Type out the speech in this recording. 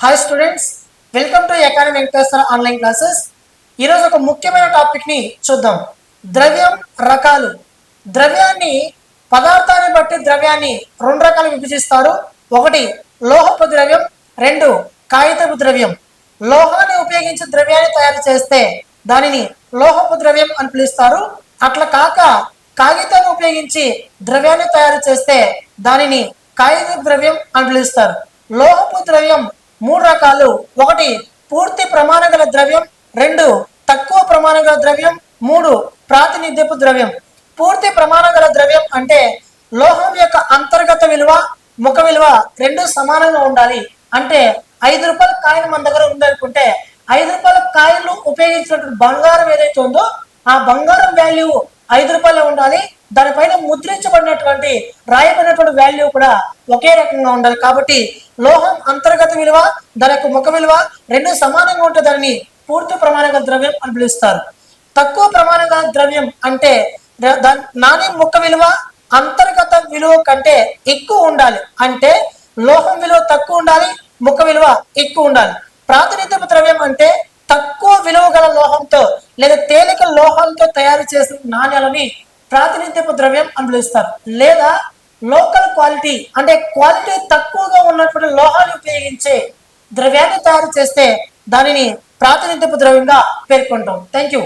Hi students welcome to academy Venkateswara online classes ఈరోజు ఒక ముఖ్యమైన టాపిక్ని చూద్దాం. ద్రవ్యం రకాలు. ద్రవ్యాన్ని పదార్థాన్ని బట్టి ద్రవ్యాన్ని రెండు రకాలు విభజిస్తారు. ఒకటి లోహపు ద్రవ్యం. రెండు కాగితపు ద్రవ్యం. లోహాన్ని ఉపయోగించి ద్రవ్యాన్ని తయారు చేస్తే దానిని లోహపు ద్రవ్యం అని పిలుస్తారు. అట్లా కాక కాగితాన్ని ఉపయోగించి ద్రవ్యాన్ని తయారు చేస్తే దానిని కాగిత ద్రవ్యం అని పిలుస్తారు. లోహపు ద్రవ్యం మూడు రకాలు. ఒకటి పూర్తి ప్రమాణ గల ద్రవ్యం. రెండు తక్కువ ప్రమాణ గల ద్రవ్యం. మూడు ప్రాతినిధ్యపు ద్రవ్యం. పూర్తి ప్రమాణ గల ద్రవ్యం అంటే లోహం యొక్క అంతర్గత విలువ ముఖ విలువ రెండు సమానంగా ఉండాలి. అంటే ఐదు రూపాయల కాయిన్ మన దగ్గర ఉందనుకుంటే ఐదు రూపాయల కాయిన్లు ఉపయోగించినటువంటి బంగారం ఏదైతే ఉందో ఆ బంగారం వాల్యూ ఐదు రూపాయలు ఉండాలి. దానిపైన ముద్రించబడినటువంటి రాయబడినటువంటి వాల్యూ కూడా ఒకే రకంగా ఉండాలి. కాబట్టి లోహం అంతర్గత విలువ దాని యొక్క ముఖ విలువ రెండు సమానంగా ఉంటే దానిని పూర్తి ప్రమాణంగా ద్రవ్యం అని పిలుస్తారు. తక్కువ ప్రమాణంగా ద్రవ్యం అంటే ద- దాని నాణ్యం ముఖ విలువ అంతర్గత విలువ కంటే ఎక్కువ ఉండాలి. అంటే లోహం విలువ తక్కువ ఉండాలి ముఖ విలువ ఎక్కువ ఉండాలి. ప్రాతినిధ్యపు ద్రవ్యం అంటే తక్కువ విలువ గల లోహంతో లేదా తేలిక లోహాలతో తయారు చేసిన నాణ్యాలని ప్రాతినిధ్యపు ద్రవ్యం అని పిలుస్తారు. లేదా లోకల్ క్వాలిటీ అంటే క్వాలిటీ తక్కువగా ఉన్నటువంటి లోహాలు ఉపయోగించే ద్రవ్యాన్ని తయారు చేస్తే దానిని ప్రాతినిధ్యపు ద్రవ్యంగా పేర్కొంటాం. Thank you